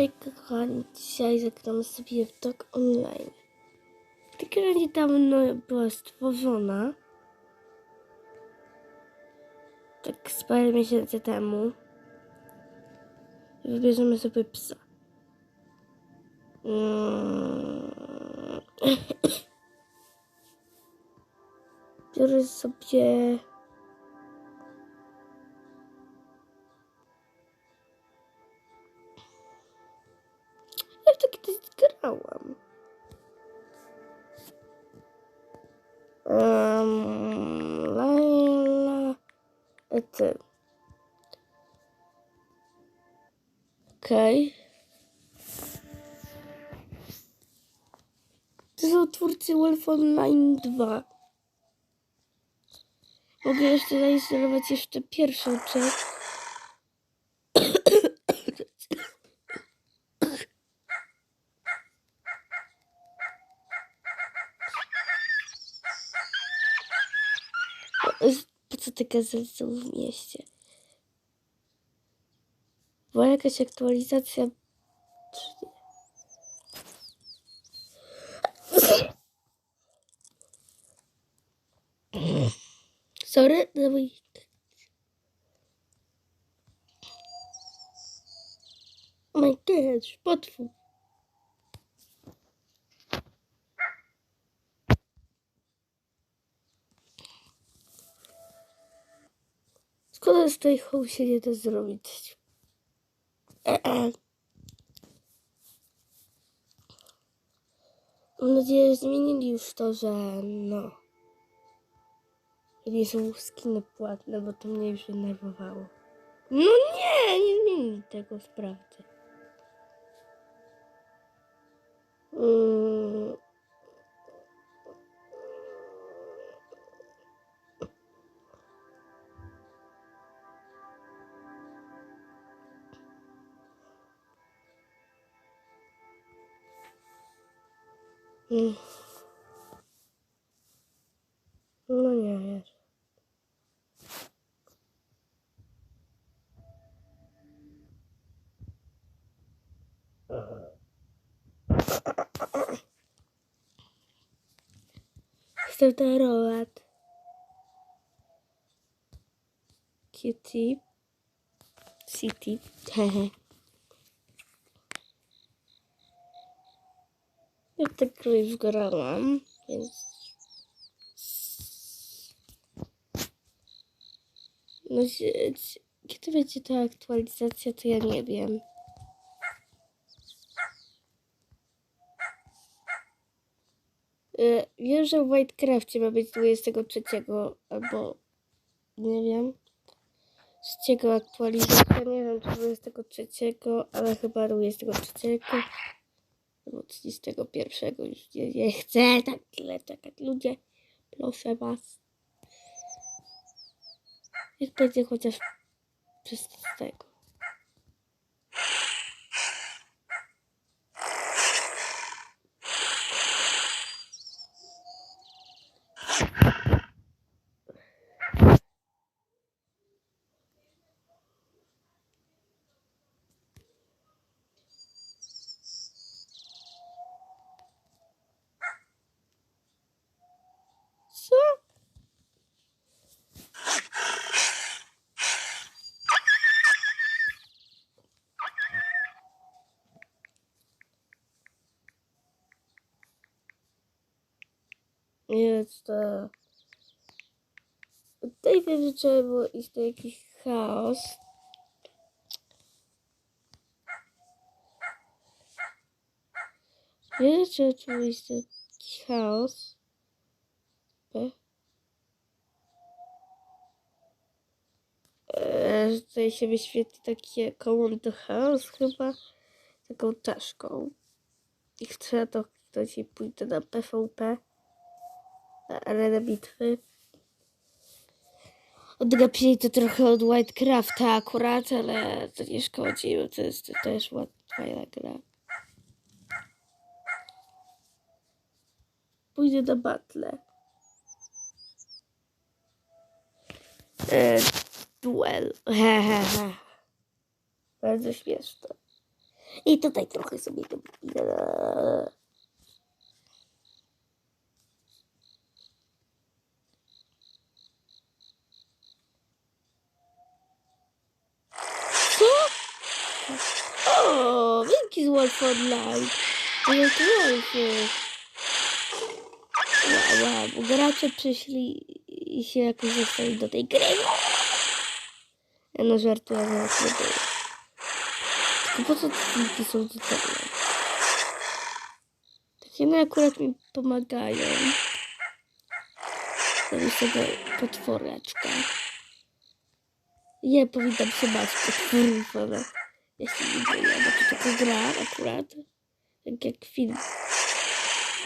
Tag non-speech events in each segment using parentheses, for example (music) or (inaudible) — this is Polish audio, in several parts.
Hej kochani, dzisiaj zagramy sobie w Dog Online. Ta gra niedawno była stworzona. Tak z parę miesięcy temu. Wybierzemy sobie psa. Mm. (coughs) Biorę sobie... Okej. To są twórcy Wolf Online 2. Mogę jeszcze zainstalować jeszcze pierwszą część. Po co gazety są w mieście? Była jakaś aktualizacja? Sorry, za mój... Oh my gosh, potwór. Szkoda, że tej hoł się nie da zrobić. (clears throat) Mam nadzieję, że zmienili już to, że no. Nie są skiny płatne, bo to mnie już denerwowało. No nie, nie zmienili tego, sprawdzę. Mm. Mm. No nie wiesz. Chcę darować. Kitty. City. Hehe. Ja tak już grałam, więc... No, kiedy będzie ta aktualizacja, to ja nie wiem. Y, Wiem, że w Whitecrafcie ma być 23 albo nie wiem. Trzeciego aktualizacja, nie wiem czy 23, ale chyba 23 albo 31 już nie, nie chcę tak tyle czekać. Ludzie, proszę was. Niech będzie chociaż przez tego. Co? Jest to... Tutaj wiem, że trzeba było iść do jakiś chaos. Trzeba było iść do jakiś chaos. B. Eee, tutaj się wyświetli takie command to house chyba. Taką czaszką. I chcę to i pójdę na PvP. Arenę bitwy. Odgapili to trochę od Whitecrafta akurat, ale to nie szkodzi, bo to jest też łatwa gra. Pójdę na battle. E, duel. Hehehe. Bardzo śmieszne. I tutaj trochę sobie to... Co? O, wielki z Wolf Online. Wielki Wolfy. Wow, wow, gracze przyszli i się jakoś zostali do tej gry. Ja no żartuję, że tak nie było. Tylko po co te filmiki są zupełnie? Takie no akurat mi pomagają. Zrobić tego potworeczka. Nie powinnam się bać potworów, ale nie boję, bo to taka gra akurat. Tak jak film.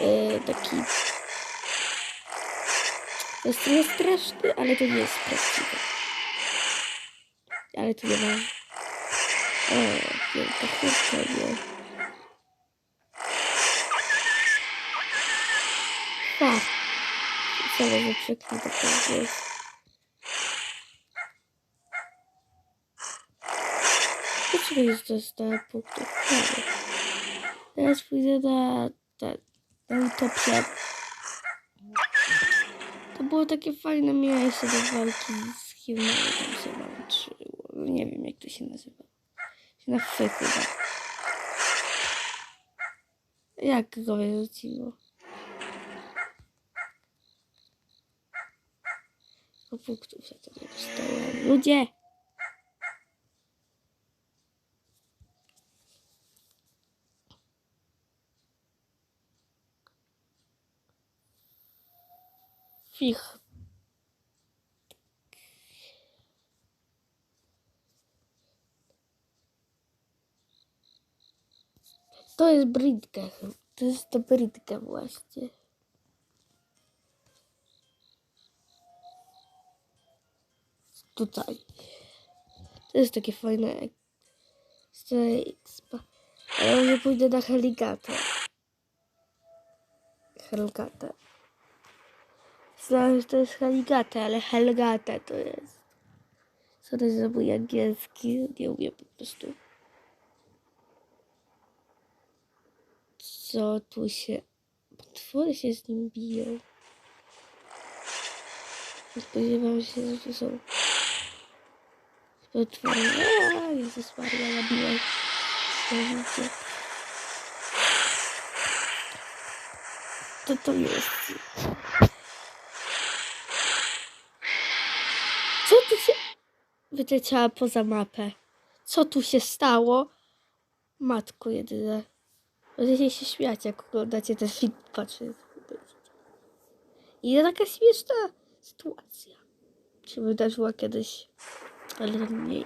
E, taki. To jest straszny, ale to nie jest prawdziwe. Ale to nie ma. O, wielka chłopka, nie. Ha! Cały że przeklęte to jest. To 100 punktów? Teraz pójdę na, na, na utopię. To było takie fajne miejsce do walki z Humany, tam się walczyło. No Nie wiem jak to się nazywa. Się na fy chyba. Jak go wyrzuciło? Punktów za to nie dostałem. Ludzie! Fich. To jest brytka. To jest to brytka właśnie. Tutaj. To jest takie fajne. Ale może pójdę na Heligatę. Helgatę. Myślałem, że to jest Heligata, ale Helgata to jest. Sorry za mój angielski, nie umiem po prostu. Co tu się... Potwory się z nim biją. Spodziewam się, że tu są... Potwory. Aaa, Jezus Maria, zabiłem. Widzicie. Co to jest? Co tu się... Wyleciała poza mapę. Co tu się stało? Matko jedyne. Możecie się śmiać, jak oglądacie ten film. Patrzę. I taka śmieszna sytuacja. Się wydarzyła kiedyś. Ale nie, nie.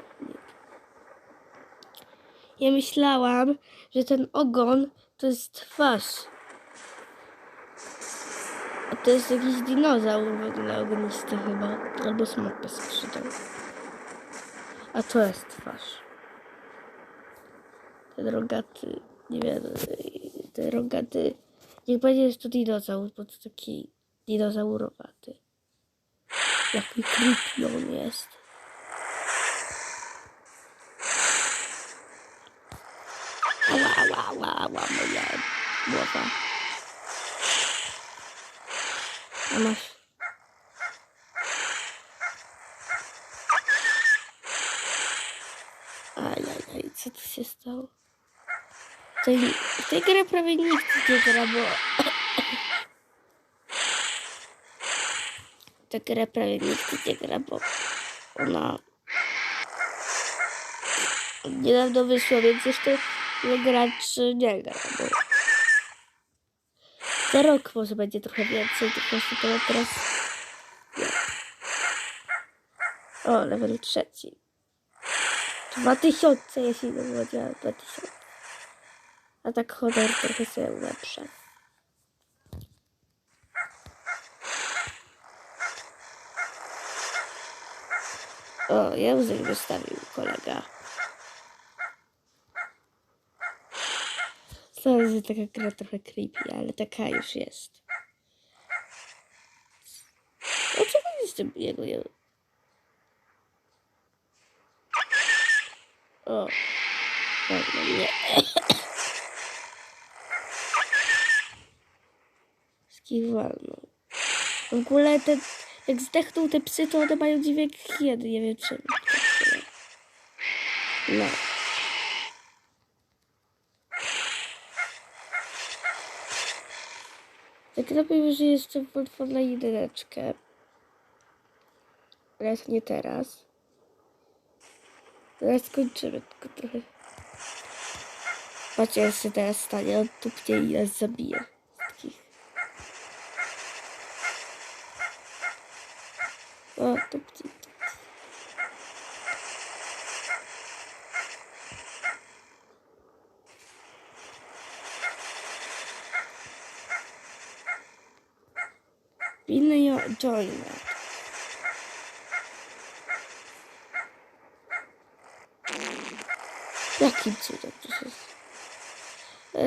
Ja myślałam, że ten ogon to jest twarz. A to jest jakiś dinozaur w ogóle ognisty chyba. Albo smok bez skrzydeł. A to jest twarz. Ten rogaty, nie wiem, ten rogaty, niech będzie to dinozaur, bo to taki dinozaurowaty. Jaki creepy on jest. Ała, ała, ała, ała, moja głowa. A masz. Ajajaj, co tu się stało? Tej, w tej grze prawie nikt nie gra, bo... W tę grę prawie nikt nie gra, bo ona... Niedawno wyszła, więc jeszcze nie graczy nie gra, bo... Za rok może będzie trochę więcej, tylko się to teraz... Nie. O, level trzeci. Dwa tysiące, jeśli nie powiedziała dwa tysiące. A tak honor trochę sobie ulepszę. O, język wystawił kolega. Sorry, że taka gra trochę creepy, ale taka już jest. Dlaczego jest tym jego? O. Walną mnie. Wszystkich walną. W ogóle te, jak zdechną te psy, to one mają dźwięk hieny. Nie wiem czemu. No. Tak robię, że jeszcze włączę na jedyneczkę. Ale nie teraz. Teraz skończymy tylko trochę. Patrzcie, jak się teraz stanie. On tupnie i nas zabije. O, tupnie. Winny ją joiner. Jakim cudem to jest?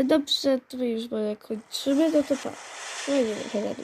Dobrze, to już może kończymy, no to pa. No nie wiem,